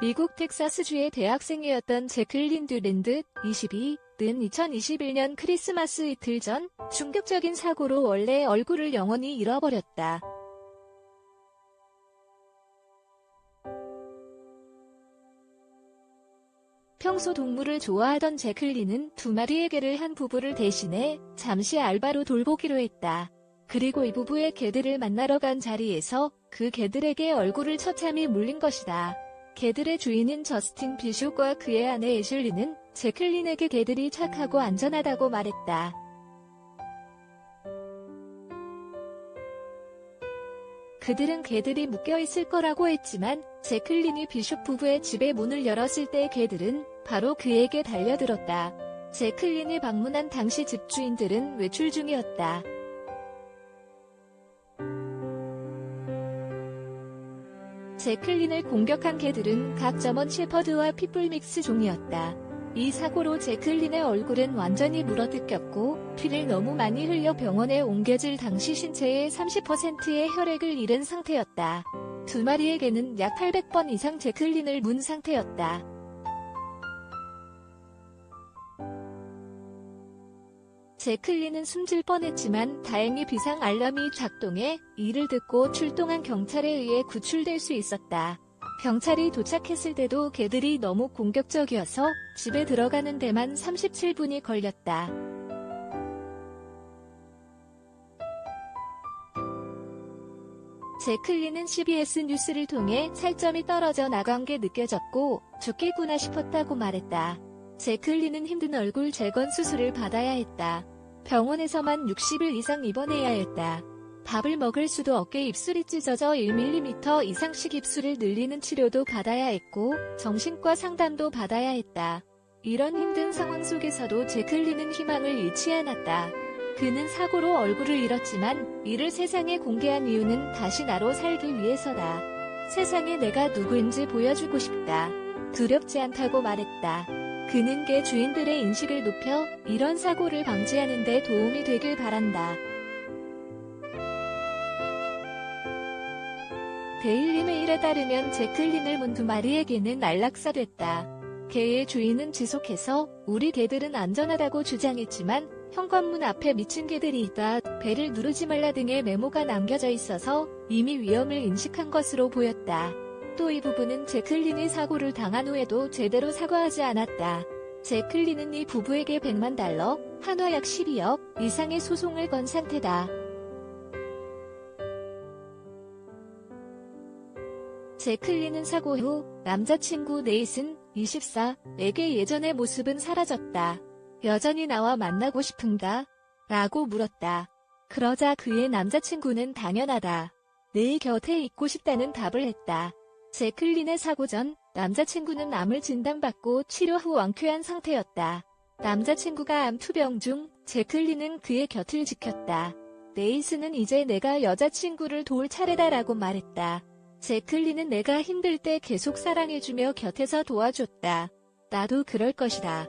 미국 텍사스주의 대학생이었던 제클린 듀랜드 22는 2021년 크리스마스 이틀 전 충격적인 사고로 원래 얼굴을 영원히 잃어버렸다. 평소 동물을 좋아하던 제클린은 두 마리의 개를 한 부부를 대신해 잠시 알바로 돌보기로 했다. 그리고 이 부부의 개들을 만나러 간 자리에서 그 개들에게 얼굴을 처참히 물린 것이다. 개들의 주인인 저스틴 비숍과 그의 아내 애슐리는 제클린에게 개들이 착하고 안전하다고 말했다. 그들은 개들이 묶여 있을 거라고 했지만 제클린이 비숍 부부의 집의 문을 열었을 때 개들은 바로 그에게 달려들었다. 제클린이 방문한 당시 집주인들은 외출 중이었다. 제클린을 공격한 개들은 각 점원 셰퍼드와 핏불 믹스 종이었다. 이 사고로 제클린의 얼굴은 완전히 물어뜯겼고 피를 너무 많이 흘려 병원에 옮겨질 당시 신체의 30%의 혈액을 잃은 상태였다. 두 마리의 개는 약 800번 이상 제클린을 문 상태였다. 제클린은 숨질 뻔했지만 다행히 비상 알람이 작동해 이를 듣고 출동한 경찰에 의해 구출될 수 있었다. 경찰이 도착했을 때도 개들이 너무 공격적이어서 집에 들어가는 데만 37분이 걸렸다. 제클린은 CBS 뉴스를 통해 살점이 떨어져 나간 게 느껴졌고 죽겠구나 싶었다고 말했다. 제클린은 힘든 얼굴 재건 수술을 받아야 했다. 병원에서만 60일 이상 입원해야 했다. 밥을 먹을 수도 없게 입술이 찢어져 1mm 이상씩 입술을 늘리는 치료도 받아야 했고 정신과 상담도 받아야 했다. 이런 힘든 상황 속에서도 제클린은 희망을 잃지 않았다. 그는 사고로 얼굴을 잃었지만 이를 세상에 공개한 이유는 다시 나로 살기 위해서다. 세상에 내가 누구인지 보여주고 싶다. 두렵지 않다고 말했다. 그는 개 주인들의 인식을 높여 이런 사고를 방지하는 데 도움이 되길 바란다. 데일리메일에 따르면 제클린을 문두 마리의 개는 안락사됐다. 개의 주인은 지속해서 우리 개들은 안전하다고 주장했지만 현관문 앞에 미친 개들이 있다. 배를 누르지 말라 등의 메모가 남겨져 있어서 이미 위험을 인식한 것으로 보였다. 또 이 부부는 제클린이 사고를 당한 후에도 제대로 사과하지 않았다. 제클린은 이 부부에게 100만 달러, 한화 약 12억 이상의 소송을 건 상태다. 제클린은 사고 후 남자친구 네이슨 24에게 예전의 모습은 사라졌다. 여전히 나와 만나고 싶은가? 라고 물었다. 그러자 그의 남자친구는 당연하다. 내 곁에 있고 싶다는 답을 했다. 제클린의 사고 전 남자친구는 암을 진단받고 치료 후 완쾌한 상태였다. 남자친구가 암 투병 중 제클린은 그의 곁을 지켰다. 네이스는 이제 내가 여자친구를 도울 차례다라고 말했다. 제클린은 내가 힘들 때 계속 사랑해주며 곁에서 도와줬다. 나도 그럴 것이다.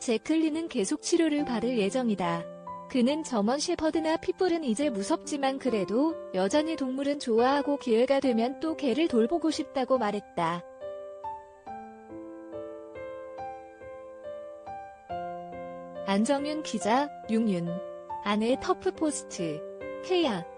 제클린은 계속 치료를 받을 예정이다. 그는 점원 셰퍼드나 핏불은 이제 무섭지만 그래도 여전히 동물은 좋아하고 기회가 되면 또 개를 돌보고 싶다고 말했다. 안정윤 기자, 육윤. 아내 터프포스트. 케야.